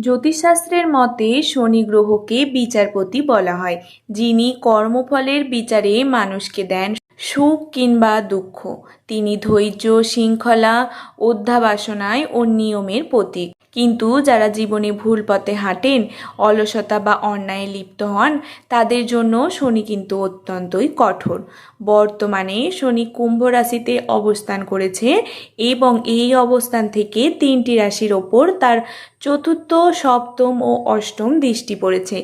জ্যোতিষশাস্ত্রের মতে শনি গ্রহকে বিচারপতি বলা হয় যিনি কর্মফলের বিচারে মানুষকে দেন। সুখ কিংবা দুঃখ। তিনি ধৈর্য, শৃঙ্খলা, অধ্যাবাসনায় ও নিয়মের প্রতীক। কিন্তু যারা জীবনে ভুল পথে হাঁটেন, অলসতা বা অন্যায়ে লিপ্ত হন, তাদের জন্য শনি কিন্তু অত্যন্তই কঠোর। বর্তমানে শনি কুম্ভ রাশিতে অবস্থান করেছে এবং এই অবস্থান থেকে তিনটি রাশির ওপর তার চতুর্থ, সপ্তম ও অষ্টম দৃষ্টি পড়েছে।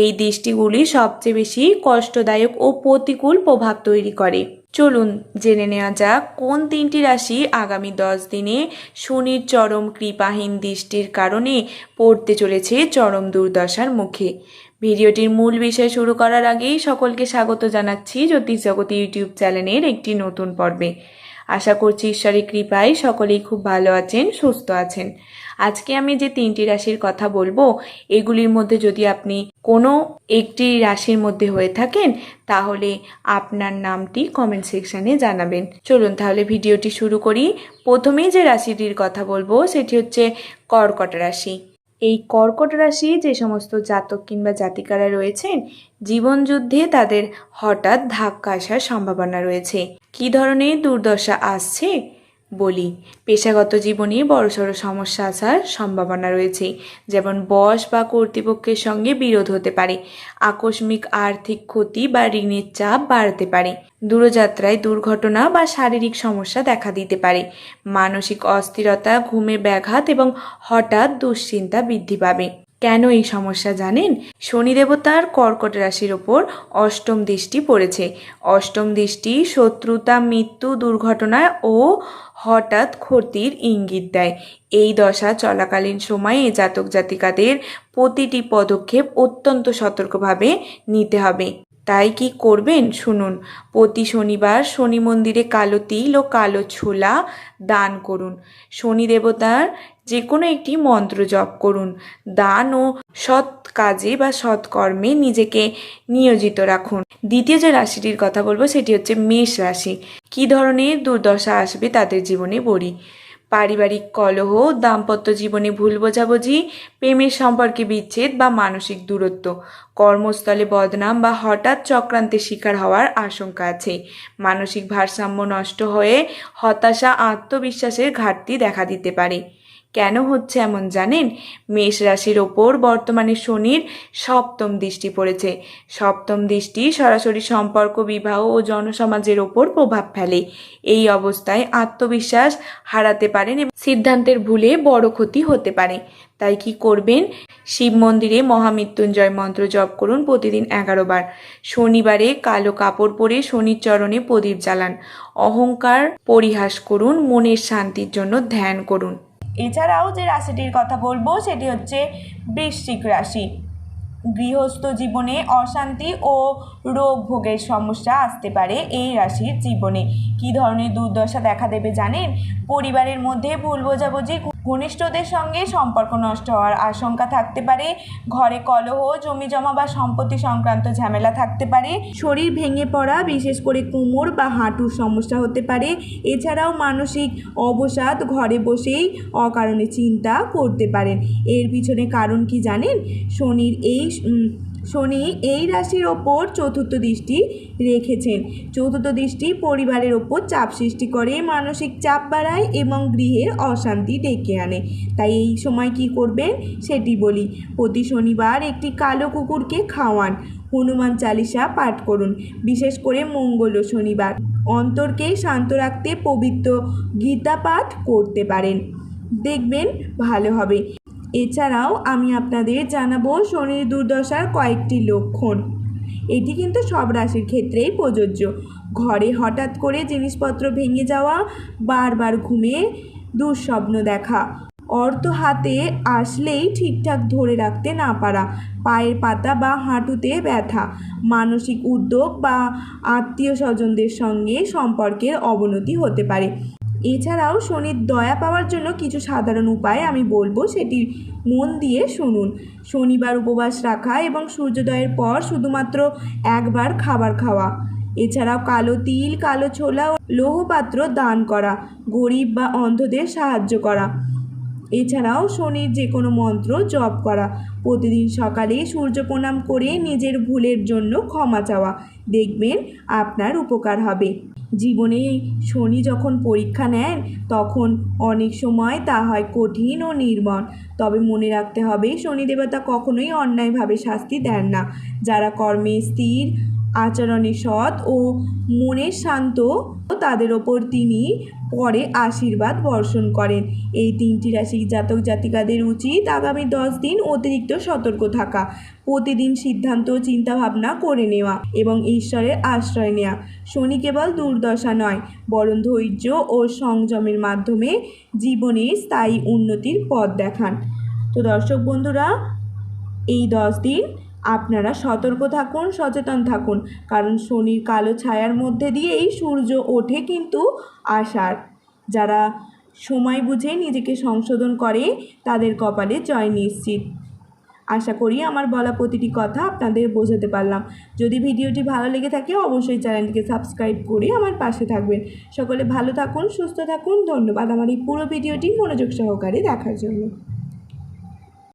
এই দৃষ্টিগুলি সবচেয়ে বেশি কষ্টদায়ক ও প্রতিকূল প্রভাব তৈরি করে। চলুন জেনে নেওয়া যাক, কোন তিনটি রাশি আগামী দশ দিনে শনির চরম কৃপাহীন দৃষ্টির কারণে পড়তে চলেছে চরম দুর্দশার মুখে? ভিডিওটির মূল বিষয় শুরু করার আগেই সকলকে স্বাগত জানাচ্ছি জ্যোতিষ জগৎ ইউটিউব চ্যানেলের একটি নতুন পর্বে। আশা করছি ঈশ্বরের কৃপায় সকলেই খুব ভালো আছেন, সুস্থ আছেন। আজকে আমি যে তিনটি রাশির কথা বলব, এগুলির মধ্যে যদি আপনি কোনো একটি রাশির মধ্যে হয়ে থাকেন, তাহলে আপনার নামটি কমেন্ট সেকশানে জানাবেন। চলুন তাহলে ভিডিওটি শুরু করি। প্রথমেই যে রাশিটির কথা বলব, সেটি হচ্ছে কর্কট রাশি। এই কর্কট রাশি যে সমস্ত জাতক কিংবা জাতিকারা রয়েছেন, জীবনযুদ্ধে তাদের হঠাৎ ধাক্কা আসার সম্ভাবনা রয়েছে। কী ধরনের দুর্দশা আসছে? বলি, পেশাগত জীবনে বড়সড় সমস্যা আসার সম্ভাবনা রয়েছে, যেমন বস বা কর্তৃপক্ষের সঙ্গে বিরোধ হতে পারে, আকস্মিক আর্থিক ক্ষতি বা ঋণের চাপ বাড়তে পারে, দূরযাত্রায় দুর্ঘটনা বা শারীরিক সমস্যা দেখা দিতে পারে, মানসিক অস্থিরতা, ঘুমে ব্যাঘাত এবং হঠাৎ দুশ্চিন্তা বৃদ্ধি পাবে। কেন এই সমস্যা জানেন? শনি দেবতার কর্কট রাশির ওপর অষ্টম দৃষ্টি পড়েছে। অষ্টম দৃষ্টি শত্রুতা, মৃত্যু, দুর্ঘটনা ও হঠাৎ ক্ষতির ইঙ্গিত দেয়। এই দশা চলাকালীন সময়ে জাতক জাতিকাদের প্রতিটি পদক্ষেপ অত্যন্ত সতর্কভাবে নিতে হবে। তাই কি করবেন? শুনুন, প্রতি শনিবার শনি মন্দিরে কালো তিল ও কালো ছোলা দান করুন। শনি দেবতার যে কোনো একটি মন্ত্র জপ করুন। দান ও সৎ কাজে বা সৎকর্মে নিজেকে নিয়োজিত রাখুন। দ্বিতীয় যে রাশিটির কথা বলব, সেটি হচ্ছে মেষ রাশি। কী ধরনের দুর্দশা আসবে তাদের জীবনে বলি। পারিবারিক কলহ, দাম্পত্য জীবনে ভুল বোঝাবুঝি, প্রেমের সম্পর্কে বিচ্ছেদ বা মানসিক দূরত্ব। কর্মস্থলে বদনাম বা হঠাৎ চক্রান্তের শিকার হওয়ার আশঙ্কা আছে। মানসিক ভারসাম্য নষ্ট হয়ে হতাশা, আত্মবিশ্বাসের ঘাটতি দেখা দিতে পারে। কেন হচ্ছে এমন জানেন? মেষ রাশির ওপর বর্তমানে শনির সপ্তম দৃষ্টি পড়েছে। সপ্তম দৃষ্টি সরাসরি সম্পর্ক, বিবাহ ও জনসমাজের ওপর প্রভাব ফেলে। এই অবস্থায় আত্মবিশ্বাস হারাতে পারেন এবং সিদ্ধান্তের ভুলে বড় ক্ষতি হতে পারে। তাই কি করবেন? শিব মন্দিরে মহামৃত্যুঞ্জয় মন্ত্র জপ করুন প্রতিদিন এগারো বার। শনিবারে কালো কাপড় পরে শনির চরণে প্রদীপ জ্বালান। অহংকার পরিহাস করুন, মনের শান্তির জন্য ধ্যান করুন। এছাড়াও যে রাশিটির কথা বলব, সেটি হচ্ছে বৃশ্চিক রাশি। গৃহস্থ জীবনে অশান্তি ও রোগ ভোগের সমস্যা আসতে পারে এই রাশির জীবনে। কি ধরনের দুর্দশা দেখা দেবে জানেন? পরিবারের মধ্যে ভুল বোঝাবুঝি ঘনিষ্ঠদের সঙ্গে সম্পর্ক নষ্ট হওয়ার আশঙ্কা থাকতে পারে। ঘরে কলহ জমি জমা বা সম্পত্তি সংক্রান্ত ঝামেলা থাকতে পারে। শরীর ভেঙে পড়া, বিশেষ করে কোমর বা হাঁটুর সমস্যা হতে পারে। এছাড়াও মানসিক অবসাদ, ঘরে বসেই অকারণে চিন্তা করতে পারেন। এর পিছনে কারণ কি জানেন? শনির এই শনি এই রাশির ওপর চতুর্থ দৃষ্টি রেখেছেন। চতুর্থ দৃষ্টি পরিবারের ওপর চাপ সৃষ্টি করে, মানসিক চাপ বাড়ায় এবং গৃহের অশান্তি ডেকে আনে। তাই এই সময় কি করবেন? সেটি বলি। প্রতি শনিবার একটি কালো কুকুরকে খাওয়ান। হনুমান চালিসা পাঠ করুন, বিশেষ করে মঙ্গল ও শনিবার। অন্তরকে শান্ত রাখতে পবিত্র গীতা পাঠ করতে পারেন। দেখবেন ভালো হবে। এছাড়াও আমি আপনাদের জানাব শনির দুর্দশার কয়েকটি লক্ষণ। এটি কিন্তু সব রাশির ক্ষেত্রেই প্রযোজ্য। ঘরে হঠাৎ করে জিনিসপত্র ভেঙে যাওয়া, বারবার ঘুমে দুঃস্বপ্ন দেখা, অর্থ হাতে আসলেই ঠিকঠাক ধরে রাখতে না পারা, পায়ের পাতা বা হাঁটুতে ব্যথা, মানসিক উদ্যোগ বা আত্মীয় স্বজনদের সঙ্গে সম্পর্কের অবনতি হতে পারে। এছাড়াও শনির দয়া পাওয়ার জন্য কিছু সাধারণ উপায় আমি বলব, সেটি মন দিয়ে শুনুন। শনিবার উপবাস রাখা এবং সূর্যোদয়ের পর শুধুমাত্র একবার খাবার খাওয়া। এছাড়াও কালো তিল, কালো ছোলা ও লৌহপাত্র দান করা, গরিব বা অন্ধদের সাহায্য করা। এছাড়াও শনির যে কোনো মন্ত্র জপ করা। প্রতিদিন সকালে সূর্য প্রণাম করে নিজের ভুলের জন্য ক্ষমা চাওয়া। দেখবেন আপনার উপকার হবে। জীবনে শনি যখন পরীক্ষা নেন, তখন অনেক সময় তা হয় কঠিন ও নির্মল। তবে মনে রাখতে হবে, শনি দেবতা কখনোই অন্যায়ভাবে শাস্তি দেন না। যারা কর্মে স্থির আচরণে সৎ ও মনের শান্ত, তাদের ওপর তিনি পরে আশীর্বাদ বর্ষণ করেন। এই তিনটি রাশির জাতক জাতিকাদের উচিত আগামী দশ দিন অতিরিক্ত সতর্ক থাকা, প্রতিদিন সিদ্ধান্ত চিন্তাভাবনা করে নেওয়া এবং ঈশ্বরের আশ্রয় নেওয়া শনি কেবল দুর্দশা নয়, বরং ধৈর্য ও সংযমের মাধ্যমে জীবনে স্থায়ী উন্নতির পথ দেখান। তো দর্শক বন্ধুরা, এই দশ দিন আপনারা সতর্ক থাকুন, সচেতন থাকুন। কারণ শনির কালো ছায়ার মধ্যে দিয়েই সূর্য ওঠে কিন্তু আষাঢ়। যারা সময় বুঝে নিজেকে সংশোধন করে, তাদের কপালে জয় নিশ্চিত। আশা করি আমার বলা প্রতিটি কথা আপনাদের বোঝাতে পারলাম। যদি ভিডিওটি ভালো লেগে থাকে, অবশ্যই চ্যানেলটিকে সাবস্ক্রাইব করে আমার পাশে থাকবেন। সকলে ভালো থাকুন, সুস্থ থাকুন। ধন্যবাদ আমার এই পুরো ভিডিওটি মনোযোগ সহকারে দেখার জন্য।